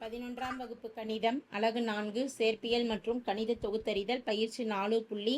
பதினொன்றாம் வகுப்பு கணிதம் அலகு நான்கு சேர்ப்பியல் மற்றும் கணித தொகுத்தறிதல் பயிற்சி நாலு புள்ளி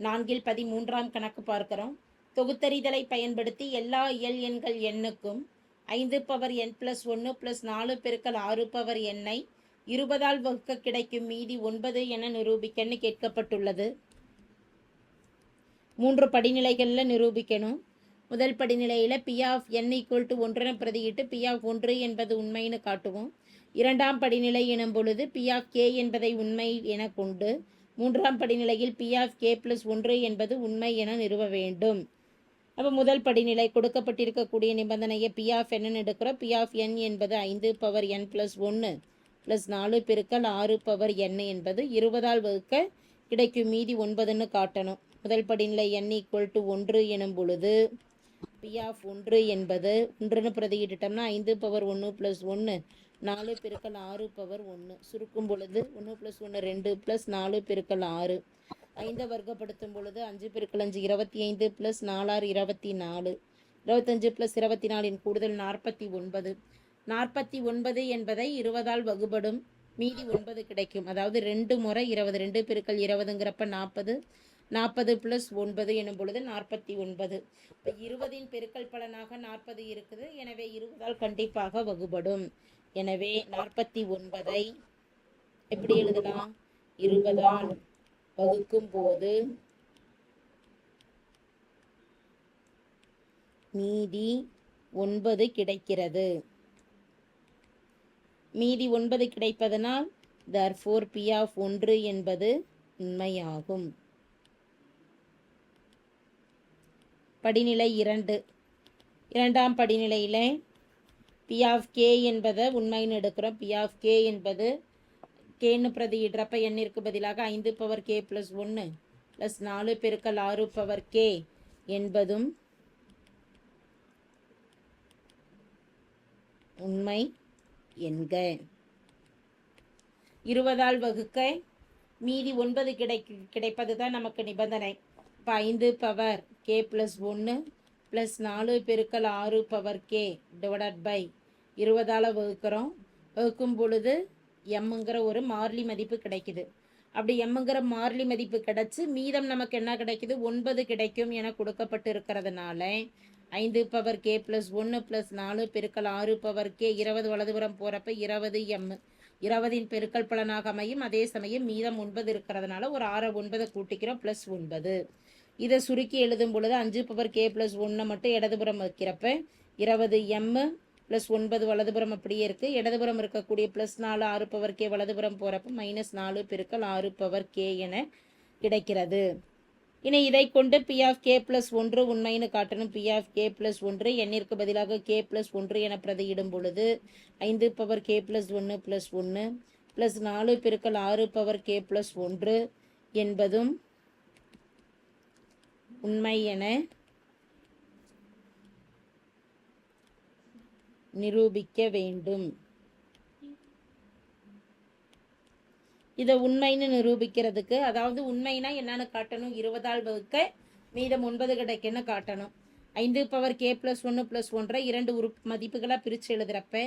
நான்கில் பதிமூன்றாம் கணக்கு பார்க்கிறோம். தொகுத்தறிதலை பயன்படுத்தி எல்லா இயல் எண்கள் எண்ணுக்கும் ஐந்து பவர் என் பிளஸ் ஒன்று பிளஸ் நாலு பெருக்கல் ஆறு பவர் எண்ணை இருபதால் வகுக்க கிடைக்கும் மீதி ஒன்பது என நிரூபிக்கன்னு கேட்கப்பட்டுள்ளது. மூன்று படிநிலைகளில் நிரூபிக்கணும். முதல் படிநிலையில் P of n equal to ஒன்றென பிரதியிட்டு பி ஆஃப் ஒன்று என்பது உண்மைன்னு காட்டுவோம். இரண்டாம் படிநிலை எனும் பொழுது பி ஆஃப் கே என்பதை உண்மை என கொண்டு மூன்றாம் படிநிலையில் பி ஆஃப் கே ப்ளஸ் ஒன்று என்பது உண்மை என நிறுவ வேண்டும். அப்போ முதல் படிநிலை கொடுக்கப்பட்டிருக்கக்கூடிய நிபந்தனையை பி ஆஃப் என்னன்னு எடுக்கிறோம். பி ஆஃப் என் என்பது ஐந்து பவர் என் ப்ளஸ் ஒன்று ப்ளஸ் நாலு பெருக்கல் ஆறு பவர் என் என்பது இருபதால் வகுக்க கிடைக்கும் மீதி ஒன்பதுன்னு காட்டணும். முதல் படிநிலை என் ஈக்குவல் டு ஒன்று எனும் பொழுது பி ஆஃப் ஒன்று என்பது ஒன்றுன்னு பிரதியிட்டுட்டோம்னா ஐந்து பவர் ஒன்று ப்ளஸ் ஒன்று நாலு பெருக்கல் ஆறு பவர் ஒன்று சுருக்கும் பொழுது ஒன்று ப்ளஸ் ஒன்று ரெண்டு ப்ளஸ் நாலு பெருக்கல் ஆறு. ஐந்தை வர்க்கப்படுத்தும் பொழுது அஞ்சு பெருக்கல் அஞ்சு இருபத்தி ஐந்து ப்ளஸ் நாலாறு இருபத்தி நாலு இருபத்தஞ்சு ப்ளஸ் இருபத்தி நாலின் கூடுதல் நாற்பத்தி ஒன்பது. நாற்பத்தி ஒன்பது என்பதை இருபதால் வகுபடும். மீதி ஒன்பது கிடைக்கும். அதாவது ரெண்டு முறை இருபது ரெண்டு பெருக்கள் இருபதுங்கிறப்ப நாற்பது. நாற்பது ப்ளஸ் ஒன்பது எனும் பொழுது நாற்பத்தி ஒன்பது. இப்போ இருபதின் பெருக்கல் பலனாக நாற்பது இருக்குது. எனவே இருபதால் கண்டிப்பாக வகுபடும். எனவே நாற்பத்தி ஒன்பதை எப்படி எழுதலாம்? இருபதால் வகுக்கும் போது மீதி ஒன்பது கிடைக்கிறது. மீதி ஒன்பது கிடைப்பதனால் தர் ஃபோர் பி ஆஃப் ஒன்று என்பது உண்மையாகும். படிநிலை இரண்டு. இரண்டாம் படிநிலையிலே பி ஆஃப் கே என்பதை உண்மைன்னு எடுக்கிறோம். பி ஆஃப் கே என்பது கேன்னு பிரதியிடுறப்ப எண்ணிற்கு பதிலாக ஐந்து பவர் கே ப்ளஸ் ஒன்று ப்ளஸ் நாலு பெருக்கல் ஆறு பவர் கே என்பதும் உண்மை என்க. இருபதால் வகுக்க. மீதி ஒன்பது கிடை கிடைப்பது தான் நமக்கு நிபந்தனை. இப்போ ஐந்து பவர் கே ப்ளஸ் ஒன்று ப்ளஸ் நாலு பெருக்கல் ஆறு பவர் கே டிவைடட் பை இருபதால் வகுக்கிறோம். வகுக்கும் பொழுது எம்முங்கிற ஒரு மாறிலி மதிப்பு கிடைக்குது. அப்படி எம்முங்கிற மாறிலி மதிப்பு கிடச்சி மீதம் நமக்கு என்ன கிடைக்குது? ஒன்பது கிடைக்கும் என கொடுக்கப்பட்டு இருக்கிறதுனால ஐந்து பவர் கே ப்ளஸ் ஒன்று ப்ளஸ் நாலு பெருக்கல் ஆறு பவர் கே இருபது வலதுபுறம் போகிறப்ப இருபது எம் இருபதின் பெருக்கல் பலனாக அமையும். அதே சமயம் மீதம் ஒன்பது இருக்கிறதுனால ஒரு ஆறு ஒன்பதை கூட்டிக்கிறோம் ப்ளஸ் ஒன்பது. இதை சுருக்கி எழுதும் பொழுது அஞ்சு பவர் கே ப்ளஸ் ஒன்றை மட்டும் இடதுபுறம் வைக்கிறப்ப இருபது எம்மு ப்ளஸ் ஒன்பது வலதுபுறம் அப்படியே இருக்குது இடதுபுறம் இருக்கக்கூடிய ப்ளஸ் நாலு ஆறு பவர் கே வலதுபுறம் போகிறப்ப மைனஸ் நாலு பெருக்கல் ஆறு பவர் கே என கிடைக்கிறது. இனி இதை கொண்டு பி ஆஃப் கே ப்ளஸ் ஒன்று உண்மைன்னு காட்டணும். பி ஆஃப் கே ப்ளஸ் ஒன்று எண்ணிற்கு பதிலாக கே ப்ளஸ் ஒன்று என பிரதியிடும் பொழுது ஐந்து பவர் கே ப்ளஸ் ஒன்று ப்ளஸ் ஒன்று ப்ளஸ் நாலு பெருக்கல் ஆறு பவர் கே ப்ளஸ் ஒன்று என்பதும் உண்மை என நிரூபிக்க வேண்டும். இதை உண்மைன்னு நிரூபிக்கிறதுக்கு அதாவது உண்மைனா என்னன்னு காட்டணும். இருபதால் வகுக்க மீதம் ஒன்பது கிடைக்குன்னு காட்டணும். ஐந்து பவர் கே ப்ளஸ் ஒன்று ப்ளஸ் ஒன்றை இரண்டு உரு மதிப்புகளாக பிரித்து எழுதுகிறப்ப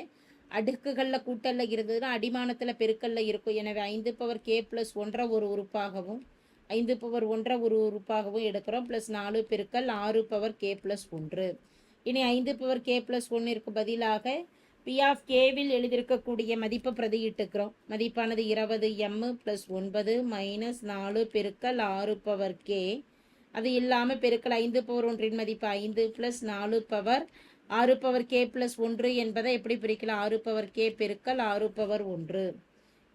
அடுக்குகளில் கூட்டலில் இருந்ததுன்னா அடிமானத்தில் பெருக்கல்ல இருக்கும். எனவே ஐந்து பவர் கே ப்ளஸ் ஒன்றை ஒரு உறுப்பாகவும் ஐந்து பவர் ஒன்றை ஒரு உறுப்பாகவும் எடுக்கிறோம். ப்ளஸ் நாலு பெருக்கல் ஆறு பவர் கே ப்ளஸ் ஒன்று. இனி ஐந்து பவர் கே ப்ளஸ் ஒன்றிற்கு பதிலாக பி ஆஃப் கேவில் எழுதியிருக்கக்கூடிய மதிப்பை பிரதியிட்டுக்கிறோம். மதிப்பானது இருபது எம்மு ப்ளஸ் ஒன்பது மைனஸ் நாலு பெருக்கல் ஆறு பவர் கே அது இல்லாமல் பெருக்கல் ஐந்து பவர் ஒன்றின் மதிப்பு ஐந்து ப்ளஸ் நாலு பவர் ஆறு பவர் கே ப்ளஸ் ஒன்று என்பதை எப்படி பிரிக்கலாம்? ஆறு பவர் கே பெருக்கல் ஆறு பவர் ஒன்று.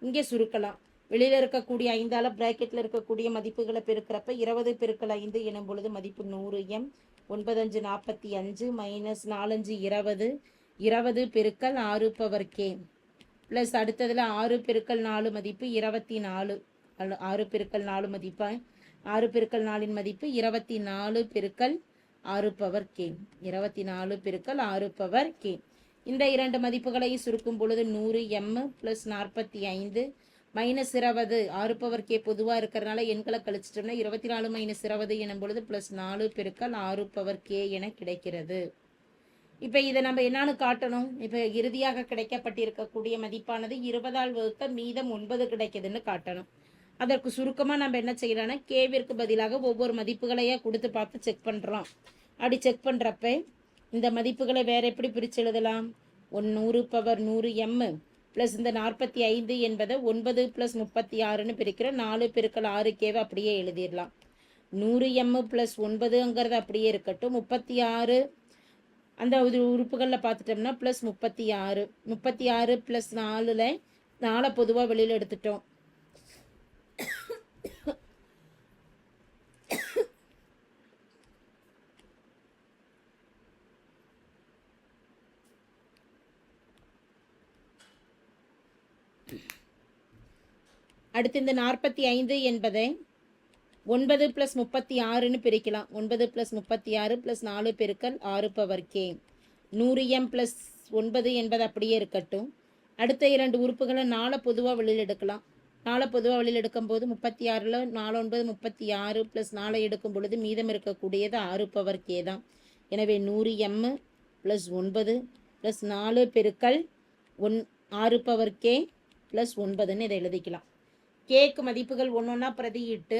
இங்கே சுருக்கலாம். வெளியில் இருக்கக்கூடிய ஐந்தால பிராக்கெட்டில் இருக்கக்கூடிய மதிப்புகளை பெருக்கிறப்ப இருபது பெருக்கல் ஐந்து எனும் பொழுது மதிப்பு நூறு எம் ஒன்பதஞ்சு நாற்பத்தி அஞ்சு மைனஸ் நாலஞ்சு இருபது. இருபது பெருக்கல் ஆறு பவர் கே ப்ளஸ் அடுத்ததில் ஆறு பெருக்கல் நாலு மதிப்பு இருபத்தி நாலு. அல்ல ஆறு பெருக்கல் நாலு மதிப்பா? ஆறு பெருக்கல் நாலின் மதிப்பு இருபத்தி நாலு பெருக்கல் ஆறு பவர் கே இருபத்தி நாலு பெருக்கல் ஆறு பவர் கே இந்த இரண்டு மதிப்புகளை சுருக்கும் பொழுது நூறு எம் ப்ளஸ் நாற்பத்தி ஐந்து மைனஸ் இருபது. ஆறு பவர் கே பொதுவாக இருக்கிறனால எண்களை கழிச்சிட்டோம்னா இருபத்தி நாலு மைனஸ் இருபது எனும் பொழுது ப்ளஸ் நாலு பெருக்கல் ஆறு பவர் கே என கிடைக்கிறது. இப்போ இதை நம்ம என்னான்னு காட்டணும்? இப்போ இறுதியாக கிடைக்கப்பட்டிருக்கக்கூடிய மதிப்பானது இருபதால் வகுத்த மீதம் ஒன்பது கிடைக்குதுன்னு காட்டணும். அதற்கு சுருக்கமாக நம்ம என்ன செய்யலாம்னா கேவிற்கு பதிலாக ஒவ்வொரு மதிப்புகளையே கொடுத்து பார்த்து செக் பண்ணுறோம் அப்படி செக் பண்ணுறப்ப இந்த மதிப்புகளை வேற எப்படி பிரித்து எழுதலாம்? ஒன் நூறு பவர் நூறு எம்மு ப்ளஸ் இந்த நாற்பத்தி ஐந்து என்பதை ஒன்பது ப்ளஸ் முப்பத்தி ஆறுன்னு பிரிக்கிறோம் நாலு பெருக்கள் ஆறு கேவை அப்படியே எழுதிடலாம். நூறு எம்மு ப்ளஸ் ஒன்பதுங்கிறது அப்படியே இருக்கட்டும். முப்பத்தி ஆறு அந்த ஒரு உறுப்புகளில் பார்த்துட்டோம்னா ப்ளஸ் முப்பத்தி ஆறு. முப்பத்தி ஆறு ப்ளஸ் நாலில் நாலை பொதுவாக வெளியில் எடுத்துட்டோம். அடுத்து இந்த நாற்பத்தி ஐந்து என்பதை ஒன்பது ப்ளஸ் முப்பத்தி ஆறுன்னு பிரிக்கலாம். ஒன்பது ப்ளஸ் முப்பத்தி ஆறு ப்ளஸ் நாலு பெருக்கல் ஆறு பவர் கே நூறு எம் ப்ளஸ் ஒன்பது என்பது அப்படியே இருக்கட்டும். அடுத்த இரண்டு உறுப்புகளை நாளை பொதுவாக வெளியில் எடுக்கலாம். நாளை பொதுவாக வெளியில் எடுக்கும்போது முப்பத்தி ஆறில் நாலு ஒன்பது முப்பத்தி ஆறு ப்ளஸ் நாளை எடுக்கும் பொழுது மீதம் இருக்கக்கூடியது ஆறு பவர் கே தான். எனவே நூறு எம்மு ப்ளஸ் ஒன்பது ப்ளஸ் நாலு பெருக்கல் ஒன் ஆறு பவர் கே ப்ளஸ் ஒன்பதுன்னு இதை எழுதிக்கலாம். கேக்கு மதிப்புகள் ஒன்றொன்னா பிரதியிட்டு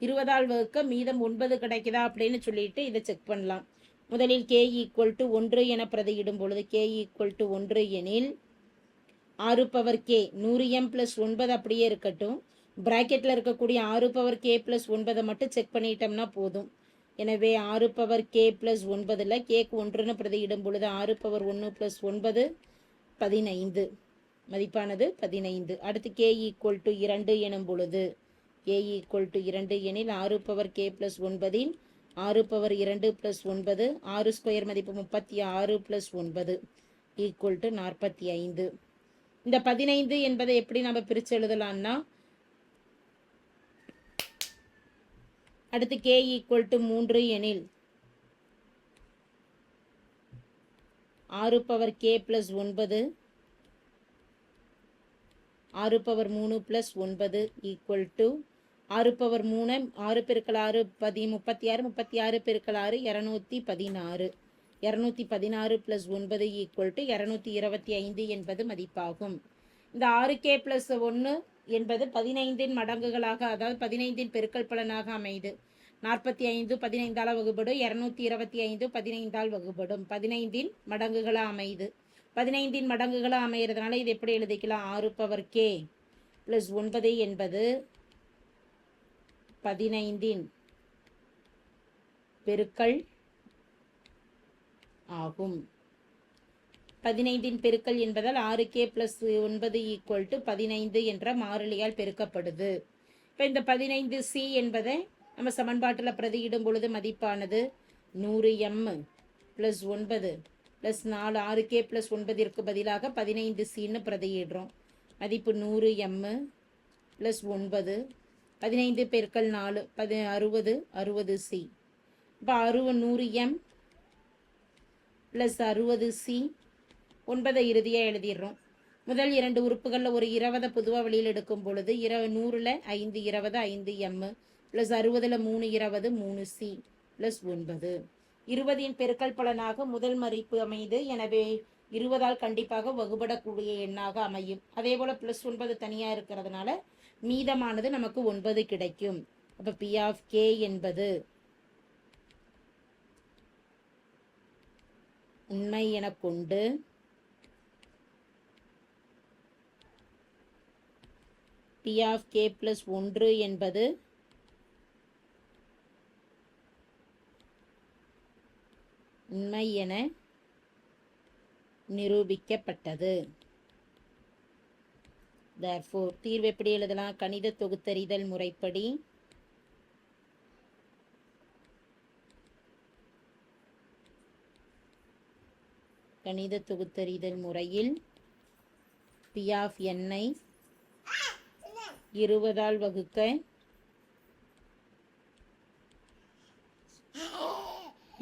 இருபதால் வகுக்க மீதம் ஒன்பது கிடைக்குதா அப்படின்னு சொல்லிட்டு இதை செக் பண்ணலாம். முதலில் கே ஈக்குவல் டு ஒன்று என பிரதியிடும் பொழுது கே ஈக்குவல் டு ஒன்று எனில் ஆறு பவர் கே நூறு எம் ப்ளஸ் ஒன்பது அப்படியே இருக்கட்டும். ப்ராக்கெட்டில் இருக்கக்கூடிய ஆறு பவர் கே ப்ளஸ் ஒன்பதை மட்டும் செக் பண்ணிட்டோம்னா போதும். எனவே ஆறு பவர் கே ப்ளஸ் ஒன்பதில் கேக்கு ஒன்றுன்னு பிரதியிடும் பொழுது ஆறு பவர் ஒன்று ப்ளஸ் ஒன்பது பதினைந்து. மதிப்பானது பதினைந்து. அடுத்து கே ஈக்குவல் டு இரண்டு எனும் பொழுது கே ஈக்குவல் டு இரண்டு எனில் ஆறு பவர் கே ப்ளஸ் ஒன்பதில் ஆறு பவர் இரண்டு ப்ளஸ் ஒன்பது ஆறு ஸ்கொயர் மதிப்பு முப்பத்தி ஆறு ப்ளஸ் ஒன்பது ஈக்குவல் டு நாற்பத்தி ஐந்து. இந்த பதினைந்து என்பதை எப்படி நம்ம பிரித்து எழுதலாம்னா அடுத்து கே ஈக்குவல் டு மூன்று எனில் ஆறு பவர் கே ப்ளஸ் ஒன்பது ஆறு பவர் மூணு ப்ளஸ் ஒன்பது ஈக்குவல் டு ஆறு பவர் மூணு ஆறு பெருக்கள் ஆறு பதி முப்பத்தி ஆறு முப்பத்தி ஆறு பெருக்கள் ஆறு இரநூத்தி பதினாறு. இரநூத்தி பதினாறு ப்ளஸ் ஒன்பது ஈக்குவல் டு இரநூத்தி இருபத்தி ஐந்து என்பது மதிப்பாகும். இந்த ஆறு கே ப்ளஸ் ஒன்று என்பது பதினைந்தின் மடங்குகளாக அதாவது பதினைந்தின் பெருக்கல் பலனாக அமையுது. நாற்பத்தி ஐந்து பதினைந்தால் வகுப்படும் இரநூத்தி இருபத்தி ஐந்து பதினைந்தால் வகுப்படும் பதினைந்தின் மடங்குகளாக அமையுது. பதினைந்தின் மடங்குகளாக அமைகிறதுனால இது எப்படி எழுதிக்கலாம்? ஆறு பவர் கே ப்ளஸ் ஒன்பது என்பது பதினைந்தின் பெருக்கல் ஆகும். பதினைந்தின் பெருக்கல் என்பதால் ஆறு கே ப்ளஸ் ஒன்பது ஈக்குவல் டு பதினைந்து என்ற மாறிலியால் பெருக்கப்படுது. இப்போ இந்த பதினைந்து சி என்பதை நம்ம சமன்பாட்டில் பிரதியிடும் பொழுது மதிப்பானது நூறு எம் ப்ளஸ் ஒன்பது ப்ளஸ் நாலு ஆறு கே ப்ளஸ் ஒன்பதிற்கு பதிலாக பதினைந்து சின்னு பிரதையிடுறோம். மதிப்பு நூறு எம்மு ப்ளஸ் ஒன்பது பதினைந்து பெருக்கல் நாலு பதி அறுபது அறுபது சி இப்போ அறுபது நூறு எம் ப்ளஸ் அறுபது சி ஒன்பதை இறுதியாக எழுதிடுறோம். முதல் இரண்டு உறுப்புகளில் ஒரு இருபதை பொதுவாக வெளியில் எடுக்கும் பொழுது இர நூறில் ஐந்து இருபது ஐந்து எம்மு ப்ளஸ் அறுபதில் மூணு இருபது மூணு சி ப்ளஸ் ஒன்பது. இருபதின் பெருக்கல் பலனாக முதல் மதிப்பு அமைது எனவே இருபதால் கண்டிப்பாக வகுபடக்கூடிய எண்ணாக அமையும். அதே போல் ப்ளஸ் ஒன்பது தனியாக இருக்கிறதுனால மீதமானது நமக்கு ஒன்பது கிடைக்கும். அப்போ பி ஆஃப் கே என்பது உண்மை என கொண்டு பி ஆஃப் கே ப்ளஸ் ஒன்று என்பது உண்மை என நிரூபிக்கப்பட்டது. Therefore தீர்வு எப்படி எழுதலாம்? கணித தொகுத்தறிதல் முறைப்படி. கணித தொகுத்தறிதல் முறையில் பி ஆஃப் எண்ணை இருபதால் வகுக்க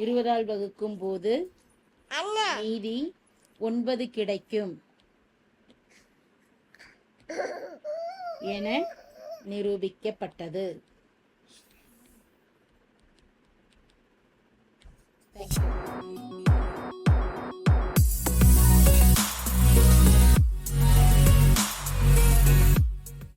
இருபதால் வகுக்கும் போது மீதி ஒன்பது கிடைக்கும். என நிரூபிக்கப்பட்டது. Thank you.